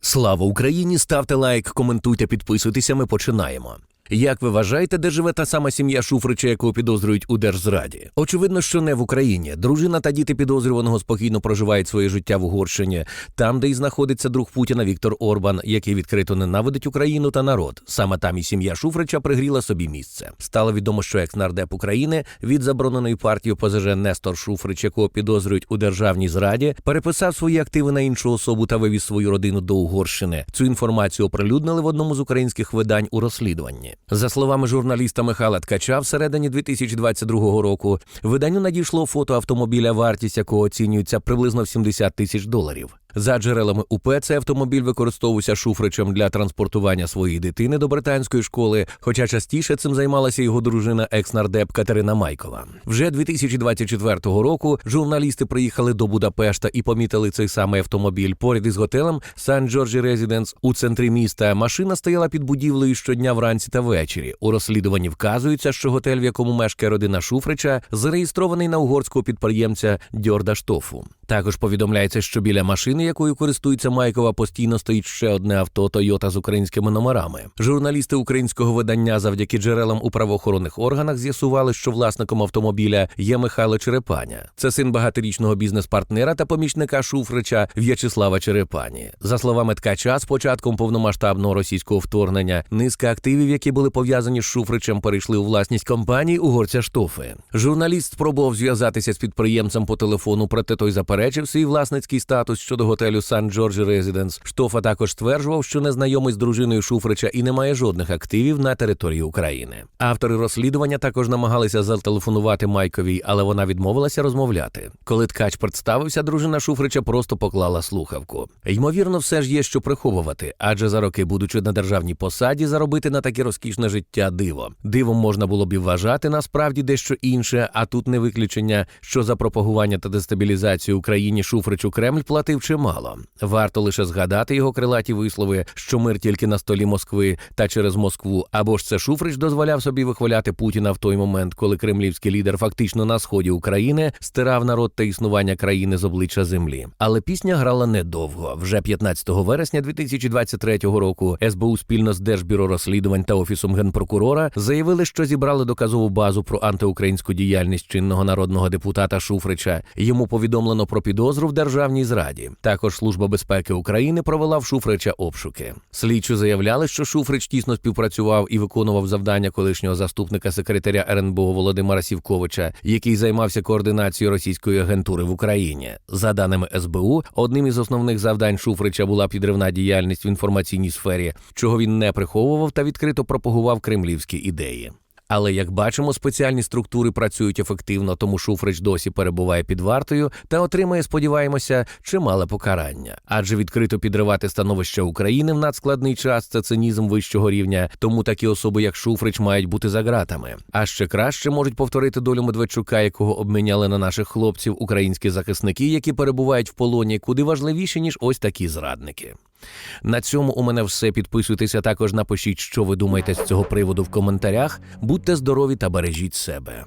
Слава Україні! Ставте лайк, коментуйте, підписуйтеся. Ми починаємо. Як ви вважаєте, де живе та сама сім'я Шуфрича, якого підозрюють у держзраді? Очевидно, що не в Україні. Дружина та діти підозрюваного спокійно проживають своє життя в Угорщині, там, де й знаходиться друг Путіна Віктор Орбан, який відкрито ненавидить Україну та народ. Саме там і сім'я Шуфрича пригріла собі місце. Стало відомо, що екс-нардеп України від забороненої партії ОПЗЖ Нестор Шуфрич, якого підозрюють у державній зраді, переписав свої активи на іншу особу та вивіз свою родину до Угорщини. Цю інформацію оприлюднили в одному з українських видань у розслідуванні. За словами журналіста Михайла Ткача, всередині 2022 року виданню надійшло фото автомобіля, вартість якого оцінюється приблизно в 70 тисяч доларів. За джерелами УП, цей автомобіль використовувався Шуфричем для транспортування своєї дитини до британської школи, хоча частіше цим займалася його дружина екс-нардеп Катерина Майкова. Вже 2024 року журналісти приїхали до Будапешта і помітили цей самий автомобіль поряд із готелем Сан Джорджі Резіденс у центрі міста. Машина стояла під будівлею щодня вранці та ввечері. У розслідуванні вказується, що готель, в якому мешкає родина Шуфрича, зареєстрований на угорського підприємця Дьорда Штофу. Також повідомляється, що біля машини, якою користується Майкова, постійно стоїть ще одне авто Тойота з українськими номерами. Журналісти українського видання завдяки джерелам у правоохоронних органах з'ясували, що власником автомобіля є Михайло Черепаня. Це син багаторічного бізнес-партнера та помічника Шуфрича В'ячеслава Черепані. За словами ткача, з початком повномасштабного російського вторгнення низка активів, які були пов'язані з Шуфричем, перейшли у власність компанії угорця Штофи. Журналіст спробував зв'язатися з підприємцем по телефону, проте той заперечив свій власницький статус щодо готелю Сан Джорджі Резиденс. Штофа також стверджував, що не знайомий з дружиною Шуфрича і не має жодних активів на території України. Автори розслідування також намагалися зателефонувати Майковій, але вона відмовилася розмовляти. Коли ткач представився, дружина Шуфрича просто поклала слухавку. Ймовірно, все ж є що приховувати, адже за роки, будучи на державній посаді, заробити на таке розкішне життя диво. Дивом можна було б і вважати насправді дещо інше, а тут не виключення, що за пропагування та дестабілізацію Україні Шуфричу Кремль платив чимало. Варто лише згадати його крилаті вислови, що мир тільки на столі Москви та через Москву, або ж це Шуфрич дозволяв собі вихваляти Путіна в той момент, коли кремлівський лідер фактично на сході України стирав народ та існування країни з обличчя землі. Але пісня грала недовго. Вже 15 вересня 2023 року СБУ спільно з Держбюро розслідувань та офісом генпрокурора заявили, що зібрали доказову базу про антиукраїнську діяльність чинного народного депутата Шуфрича. Йому повідомлено про підозру в державній зраді. Також Служба безпеки України провела в Шуфрича обшуки. Слідчі заявляли, що Шуфрич тісно співпрацював і виконував завдання колишнього заступника секретаря РНБО Володимира Сівковича, який займався координацією російської агентури в Україні. За даними СБУ, одним із основних завдань Шуфрича була підривна діяльність в інформаційній сфері, чого він не приховував та відкрито пропагував кремлівські ідеї. Але як бачимо, спеціальні структури працюють ефективно, тому Шуфрич досі перебуває під вартою та отримає, сподіваємося, чимале покарання. Адже відкрито підривати становище України в надскладний час це цинізм вищого рівня, тому такі особи, як Шуфрич, мають бути за ґратами. А ще краще можуть повторити долю Медведчука, якого обміняли на наших хлопців українські захисники, які перебувають в полоні, куди важливіші ніж ось такі зрадники. На цьому у мене все. Підписуйтеся також, напишіть, що ви думаєте з цього приводу в коментарях. Будьте здорові та бережіть себе.